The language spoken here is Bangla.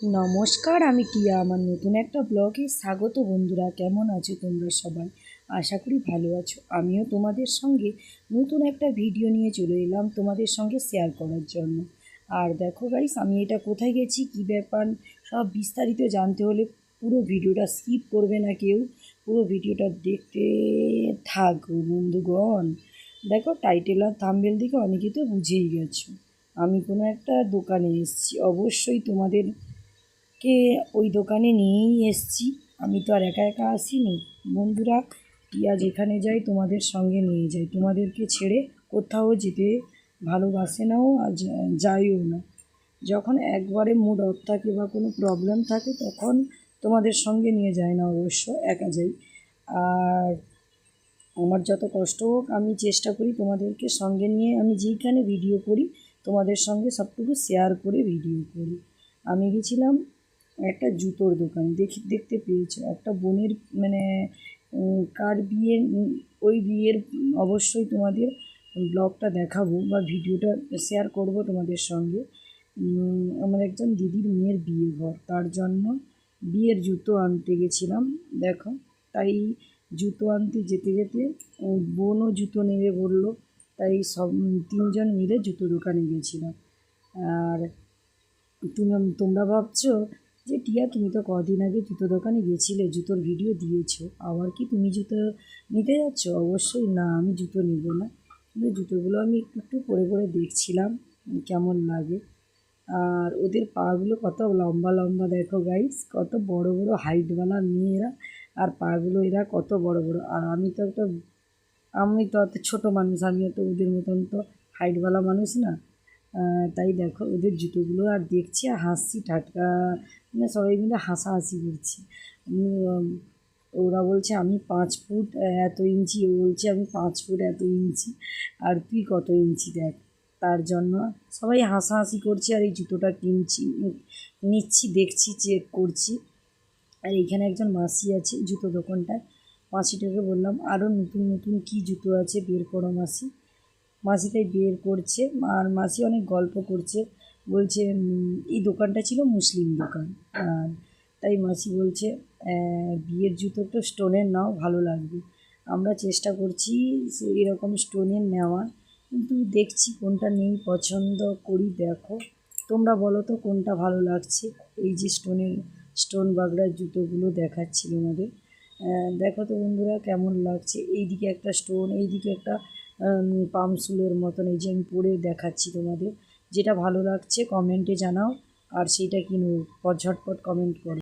নমস্কার, আমি টিয়া। আমার নতুন একটা ব্লগে স্বাগত বন্ধুরা, কেমন আছো তোমরা সবাই? আশা করি ভালো আছো। আমিও তোমাদের সঙ্গে নতুন একটা ভিডিও নিয়ে চলে এলাম তোমাদের সঙ্গে শেয়ার করার জন্য। আর দেখো গাইস আমি এটা কোথায় গেছি, কী ব্যাপার, সব বিস্তারিত জানতে হলে পুরো ভিডিওটা স্কিপ করবে না কেউ। পুরো ভিডিওটা দেখতে থাকো বন্ধুগণ। দেখো টাইটেল আর থাম্বেল দিকে অনেকেই তো বুঝেই গেছো। আমি কোনো একটা দোকানে এসেছি। অবশ্যই তোমাদের কে ওই দোকানে নিয়েই এসছি। আমি তো আর একা একা আসিনি। বন্ধুরা টিয়া যেখানে যাই, তোমাদের সঙ্গে নিয়ে যাই। তোমাদেরকে ছেড়ে কোথাও যেতে ভালোবাসে নাও আর যাইও না। যখন একবারে মুড অফ থাকে বা কোনো প্রবলেম থাকে, তখন তোমাদের সঙ্গে নিয়ে যায় না অবশ্য, একা যাই। আর আমার যত কষ্ট হোক, আমি চেষ্টা করি তোমাদেরকে সঙ্গে নিয়ে, আমি যেইখানে ভিডিও করি, তোমাদের সঙ্গে সবটুকু শেয়ার করে ভিডিও করি। আমি গেছিলাম একটা জুতোর দোকান, দেখি, দেখতে পেয়েছ। একটা বোনের মানে কার বিয়ে ওই বিয়ের, অবশ্যই তোমাদের ব্লগটা দেখাবো বা ভিডিওটা শেয়ার করব তোমাদের সঙ্গে। আমার একজন দিদির মেয়ের বিয়ে ঘর, তার জন্য বিয়ের জুতো আনতে গেছিলাম, দেখো। তাই জুতো আনতে যেতে যেতে বোনও জুতো নেবে বলল, তাই সব তিনজন মিলে জুতো দোকানে গেছিলাম। আর তুমি, তোমরা ভাবছ যে, টিয়া, তুমি তো কদিন আগে জুতো দোকানে গেছিলে জুতোর ভিডিও দিয়েছ। আবার কি তুমি জুতো নিতে যাচ্ছ? অবশ্যই না, আমি জুতো নিব না। কিন্তু জুতোগুলো আমি একটু একটু পরে পরে দেখছিলাম, কেমন লাগে। আর ওদের পাগুলো কত লম্বা লম্বা, দেখো গাইস কত বড় বড় হাইটওয়ালা মেয়েরা, আর পাগুলো এরা কত বড় বড়। আর আমি তো একটা, আমি তো অত ছোটো মানুষ, আমি তো ওদের মতন তো হাইটওয়ালা মানুষ না। তাই দেখো, ওদের জুতোগুলো আর দেখছি আর হাসছি, ঠাটকা মানে সবাই মিলে হাসাহাসি করছি। ওরা বলছে, আমি পাঁচ ফুট এত ইঞ্চি। ও বলছে, আমি পাঁচ ফুট এত ইঞ্চি। আর তুই কত ইঞ্চি দেখ? তার জন্য সবাই হাসাহাসি করছি আর এই জুতোটা কিনছি, নিচ্ছি, দেখছি চেক করছি। আর এখানে একজন মাসি আছে জুতো দোকানটায়। মাসিটাকে বললাম আরও নতুন নতুন কী জুতো আছে বের করো মাসি। মাসি তাই বের করছে, আর মাসি অনেক গল্প করছে, বলছে এই দোকানটা ছিল মুসলিম দোকান। আর তাই মাসি বলছে বিয়ের জুতো তো স্টোনের নাও, ভালো লাগবে। আমরা চেষ্টা করছি এরকম স্টোনের নেওয়ার কিন্তু দেখছি কোনটা নেই, পছন্দ করি দেখো। তোমরা বলো তো কোনটা ভালো লাগছে? এই যে স্টোনের, স্টোন বাগড়ার জুতোগুলো দেখাচ্ছি তোমাদের। দেখো তো বন্ধুরা কেমন লাগছে। এইদিকে একটা স্টোন, এইদিকে একটা পামসুলের মতন এই যে আমি পরে দেখাচ্ছি তোমাদের। যেটা ভালো লাগছে কমেন্টে জানাও। আর সেইটা কিনো ঝটপট কমেন্ট করো।